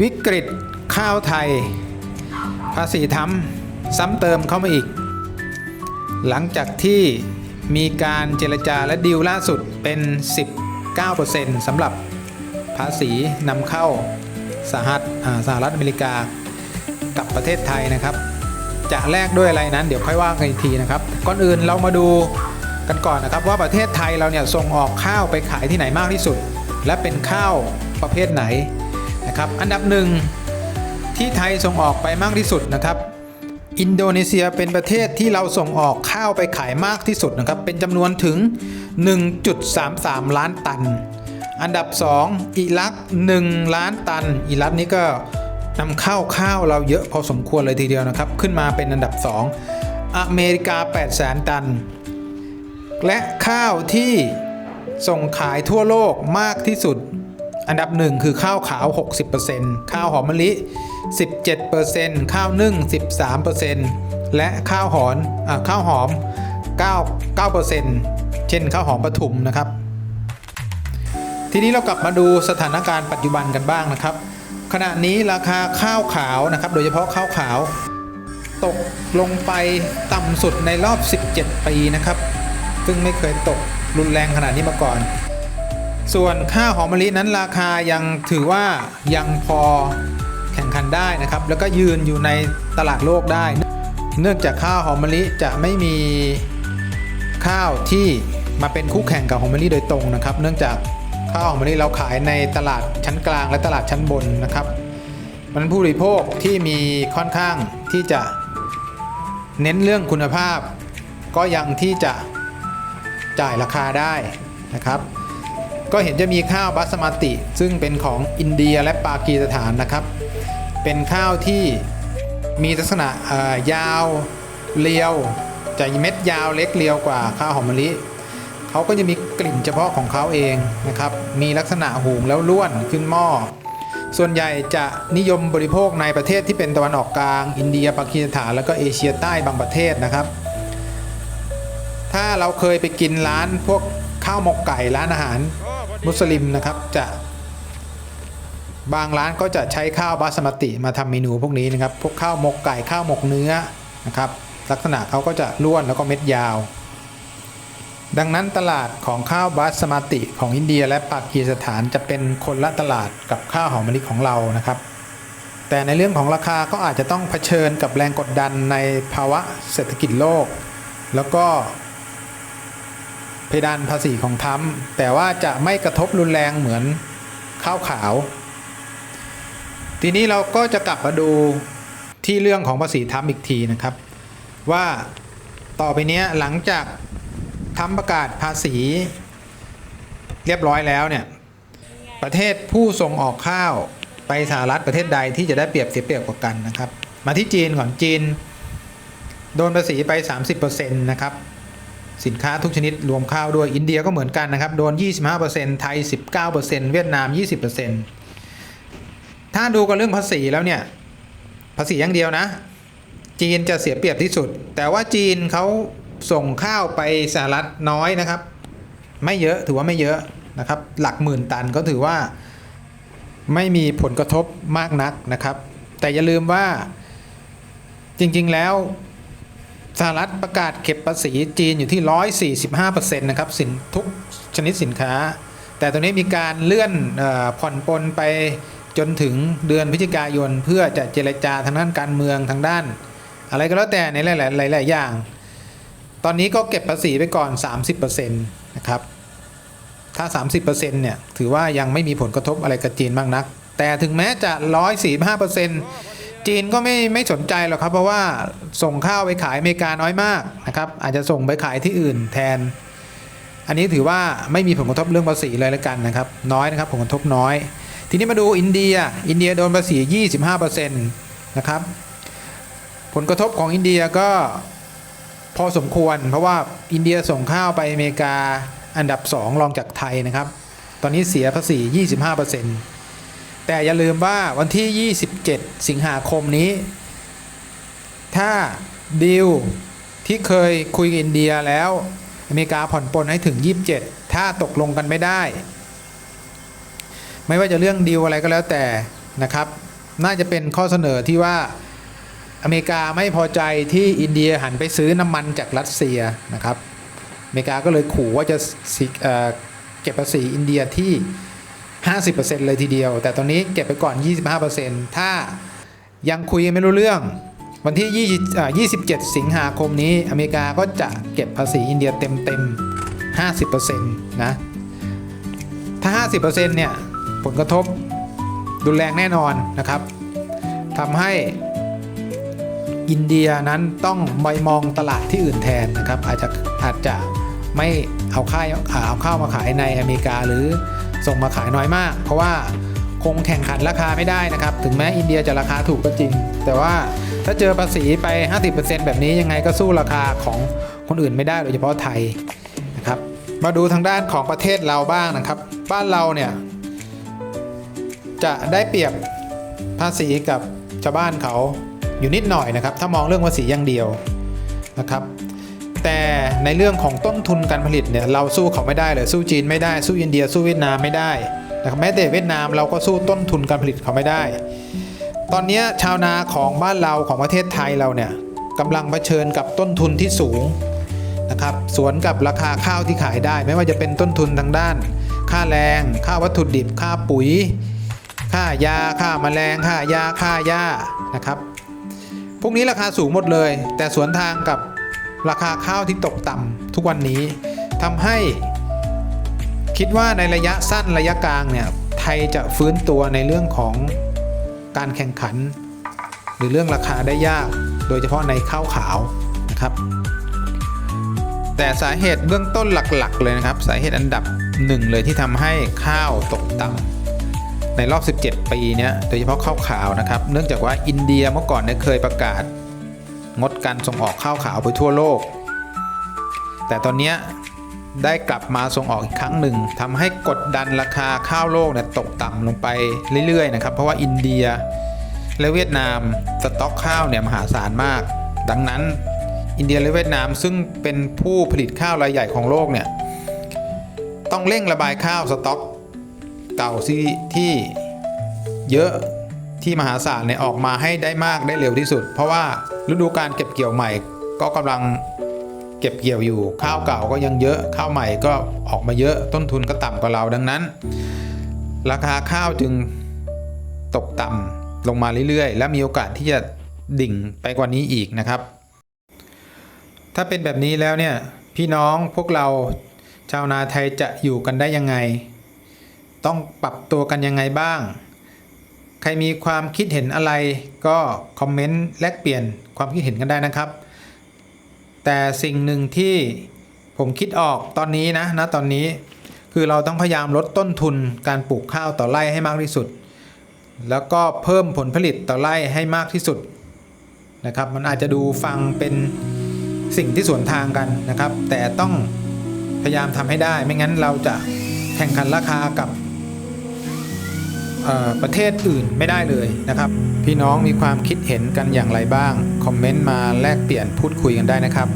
วิกฤตข้าวไทย ภาษีทำซ้ำเติมเข้ามาอีก หลังจากที่มีการเจรจาและดีลล่าสุดเป็น 19%สำหรับภาษีนำเข้าสหรัฐอ่าสหรัฐอเมริกากับประเทศไทยนะครับ จะแลกด้วยอะไรนั้นเดี๋ยวค่อยว่ากันอีกทีนะครับ ก่อนอื่นเรามาดูกันก่อนนะครับว่าประเทศไทยเราเนี่ยส่งออกข้าวไปขายที่ไหนมากที่สุด และเป็นข้าวประเภทไหน นะครับอันดับหนึ่งที่ไทยส่งออกไปมากที่สุดนะครับ อินโดนีเซียเป็นประเทศที่เราส่งออกข้าวไปขายมากที่สุดนะครับ เป็นจำนวนถึง 1.33 ล้านตัน อันดับ 2 อิรัก 1 ล้านตัน อิรักนี่ก็นำเข้าข้าวเราเยอะพอสมควรเลยทีเดียวนะครับ ขึ้นมาเป็นอันดับ 2 อเมริกา8แสนตัน และข้าวที่ส่งขายทั่วโลกมากที่สุด อันดับหนึ่งคือข้าวขาว 60%ข้าวหอมมะลิ 17%ข้าวนึ่ง 13%และข้าวหอนอ่าข้าวหอม 9 9%เช่นข้าวหอมปทุมนะครับ ทีนี้เรากลับมาดูสถานการณ์ปัจจุบันกันบ้างนะครับ ขณะนี้ราคาข้าวขาวนะครับ โดยเฉพาะข้าวขาว ตกลงไปต่ำสุดในรอบ 17 ปีนะครับ ซึ่งไม่เคยตกรุนแรงขนาดนี้มาก่อน ส่วนข้าวหอมมะลินั้นราคายังถือว่ายังพอแข่งขันได้นะครับ แล้วก็ยืนอยู่ในตลาดโลกได้ เนื่องจากข้าวหอมมะลิจะไม่มีข้าวที่มาเป็นคู่แข่งกับหอมมะลิโดยตรงนะครับ เนื่องจากข้าวหอมมะลิเราขายในตลาดชั้นกลางและตลาดชั้นบนนะครับมันผู้บริโภคที่มีค่อนข้างที่จะเน้นเรื่องคุณภาพ ก็ยังที่จะจ่ายราคาได้นะครับ ก็เห็นจะมีข้าวบาสมาติ ซึ่งเป็นของอินเดียและปากีสถานนะครับ เป็นข้าวที่มีลักษณะยาวเรียวจะเม็ดยาวเล็กเรียวกว่าข้าวหอมมะลิเขาก็จะมีกลิ่นเฉพาะของเขาเองนะครับ มีลักษณะหุงแล้วล้วนขึ้นหม้อ ส่วนใหญ่จะนิยมบริโภคในประเทศที่เป็นตะวันออกกลาง อินเดียปากีสถานแล้วก็เอเชียใต้บางประเทศนะครับ ถ้าเราเคยไปกินร้านพวก ข้าวหมกไก่ร้านอาหารมุสลิมนะครับจะ บางร้านก็จะใช้ข้าวบาสมาติมาทำเมนูพวกนี้นะครับ พวกข้าวหมกไก่ข้าวหมกเนื้อนะครับ ลักษณะเขาก็จะล้วนแล้วก็เม็ดยาว ดังนั้นตลาดของข้าวบาสมาติของอินเดียและปากีสถานจะเป็นคนละตลาดกับข้าวหอมมะลิของเรานะครับแต่ในเรื่องของราคาก็อาจจะต้องเผชิญกับแรงกดดันในภาวะเศรษฐกิจโลก แล้วก็ เพดานภาษีของทัมแต่ว่าจะไม่กระทบรุนแรงเหมือนข้าวขาว ทีนี้เราก็จะกลับมาดูที่เรื่องของภาษีทัมอีกทีนะครับ ว่าต่อไปนี้หลังจากทำประกาศภาษี เรียบร้อยแล้วเนี่ยประเทศผู้ส่งออกข้าวไปสหรัฐประเทศใดที่จะได้เปรียบเสียเปรียบกว่ากันนะครับ มาที่จีนก่อนจีน โดนภาษีไป 30%นะครับ สินค้าทุกชนิดรวมข้าวด้วยอินเดียก็เหมือนกันนะครับ โดน 25%ไทย 19%เวียดนาม 20%ถ้าดูกันเรื่องภาษีแล้วเนี่ย ภาษีอย่างเดียวนะ จีนจะเสียเปรียบที่สุด แต่ว่าจีนเขาส่งข้าวไปสหรัฐน้อยนะครับ ไม่เยอะถือว่าไม่เยอะนะครับ หลักหมื่นตันก็ถือว่าไม่มีผลกระทบมากนักนะครับ แต่อย่าลืมว่าจริงๆแล้ว สหรัฐประกาศเก็บภาษีจีนอยู่ที่ 145%นะครับสินทุกชนิดสินค้า แต่ตอนนี้มีการเลื่อนผ่อนปลนไปจนถึงเดือนพฤศจิกายนเพื่อจะเจรจาทางด้านการเมืองทางด้าน อะไรก็แล้วแต่ในหลายๆหลายๆอย่าง ตอนนี้ก็เก็บภาษีไปก่อน 30%นะครับถ้า 30%เนี่ยถือว่ายังไม่มีผลกระทบอะไรกับจีนมากนัก แต่ถึงแม้จะ 145% จีนก็ไม่ไม่สนใจหรอกครับ เพราะว่าส่งข้าวไปขายอเมริกาน้อยมากนะครับอาจจะส่งไปขายที่อื่นแทน อันนี้ถือว่าไม่มีผลกระทบเรื่องภาษีเลยแล้วกันนะครับน้อยนะครับผลกระทบน้อย ทีนี้มาดูอินเดีย อินเดียโดนภาษี 25%นะครับผลกระทบของอินเดียก็พอสมควร เพราะว่าอินเดียส่งข้าวไปอเมริกาอันดับ 2 รองจากไทยนะครับ ตอนนี้เสียภาษี 25% แต่อย่าลืมว่าวันที่ 27 สิงหาคมนี้ ถ้าดีลที่เคยคุยกับอินเดียแล้วอเมริกาผ่อนปลนให้ถึง 27 ถ้าตกลงกันไม่ได้ ไม่ว่าจะเรื่องดีลอะไรก็แล้วแต่นะครับ น่าจะเป็นข้อเสนอที่ว่าอเมริกาไม่พอใจที่อินเดียหันไปซื้อน้ำมันจากรัสเซียนะครับอเมริกาก็เลยขู่ว่าจะเเก็บภาษีอินเดียที่ 50%เลยทีเดียว แต่ตอนนี้เก็บไปก่อน 25%ถ้ายังคุยไม่รู้เรื่อง วันที่ 20 27 สิงหาคมนี้ อเมริกาก็จะเก็บภาษีอินเดียเต็มๆ50%นะถ้า 50%เนี่ยผลกระทบรุนแรงแน่นอนนะครับทำให้อินเดียนั้นต้องไปมองตลาดที่อื่นแทนนะครับ อาจจะอาจจะ ไม่เอาข้าวเอาข้าวมาขายในอเมริกาหรือส่งมาขายน้อยมาก เพราะว่าคงแข่งขันราคาไม่ได้นะครับ ถึงแม้อินเดียจะราคาถูกก็จริง แต่ว่าถ้าเจอภาษีไป 50%แบบนี้ยังไงก็สู้ราคาของคนอื่นไม่ได้โดยเฉพาะไทยนะครับ มาดูทางด้านของประเทศเราบ้างนะครับ บ้านเราเนี่ยจะได้เปรียบภาษีกับชาวบ้านเขาอยู่นิดหน่อยนะครับ ถ้ามองเรื่องภาษีอย่างเดียวนะครับ แต่ในเรื่องของต้นทุนการผลิตเนี่ยเราสู้เขาไม่ได้เลยสู้จีนไม่ได้สู้อินเดียสู้เวียดนามไม่ได้นะครับแม้แต่เวียดนามเราก็สู้ต้นทุนการผลิตเขาไม่ได้ ตอนนี้ชาวนาของบ้านเราของประเทศไทยเราเนี่ยกำลังเผชิญกับต้นทุนที่สูงนะครับสวนกับราคาข้าวที่ขายได้ ไม่ว่าจะเป็นต้นทุนทางด้าน ค่าแรงค่าวัตถุดิบ ค่าปุ๋ย ค่ายาค่าแมลงค่ายาค่าหญ้านะครับพวกนี้ราคาสูงหมดเลย แต่สวนทางกับ ราคาข้าวที่ตกต่ำทุกวันนี้ทำให้คิดว่าในระยะสั้นระยะกลางเนี่ยไทยจะฟื้นตัวในเรื่องของการแข่งขัน หรือเรื่องราคาได้ยาก โดยเฉพาะในข้าวขาวนะครับ แต่สาเหตุเบื้องต้นหลักๆ เลยนะครับ สาเหตุอันดับหนึ่งเลยที่ทำให้ข้าวตกต่ำในรอบ 17 ปีเนี้ยโดยเฉพาะข้าวขาวนะครับ เนื่องจากว่าอินเดียเมื่อก่อนเนี่ยเคยประกาศ งดการส่งออกข้าวขาวไปทั่วโลก แต่ตอนนี้ได้กลับมาส่งออกอีกครั้งหนึ่งทำให้กดดันราคาข้าวโลกเนี่ยตกต่ำลงไปเรื่อยๆนะครับ เพราะว่าอินเดีย และเวียดนามสต็อกข้าวเนี่ยมหาศาลมาก ดังนั้นอินเดียและเวียดนามซึ่งเป็นผู้ผลิตข้าวรายใหญ่ของโลกเนี่ยต้องเร่งระบายข้าวสต็อกเก่าที่ที่เยอะ ที่มหาศาลเนี่ยออกมาให้ได้มากได้เร็วที่สุด เพราะว่าฤดูการเก็บเกี่ยวใหม่ ก็กำลังเก็บเกี่ยวอยู่ ข้าวเก่าก็ยังเยอะข้าวใหม่ก็ออกมาเยอะต้นทุนก็ต่ำกว่าเราดังนั้น ราคาข้าวจึงตกต่ำลงมาเรื่อยๆ และมีโอกาสที่จะดิ่งไปกว่านี้อีกนะครับ ถ้าเป็นแบบนี้แล้วเนี่ยพี่น้องพวกเราชาวนาไทยจะอยู่กันได้ยังไง ต้องปรับตัวกันยังไงบ้าง ใครมีความคิดเห็นอะไรก็คอมเมนต์แลกเปลี่ยนความคิดเห็นกันได้นะครับ แต่สิ่งหนึ่งที่ผมคิดออกตอนนี้นะนะตอนนี้คือเราต้องพยายามลดต้นทุนการปลูกข้าวต่อไร่ให้มากที่สุด แล้วก็เพิ่มผลผลิตต่อไร่ให้มากที่สุดนะครับ มันอาจจะดูฟังเป็นสิ่งที่สวนทางกันนะครับ แต่ต้องพยายามทำให้ได้ไม่งั้นเราจะแข่งขันราคากับ ประเทศอื่นไม่ได้เลยนะครับ พี่น้องมีความคิดเห็นกันอย่างไรบ้าง คอมเมนต์มาแลกเปลี่ยนพูดคุยกันได้นะครับ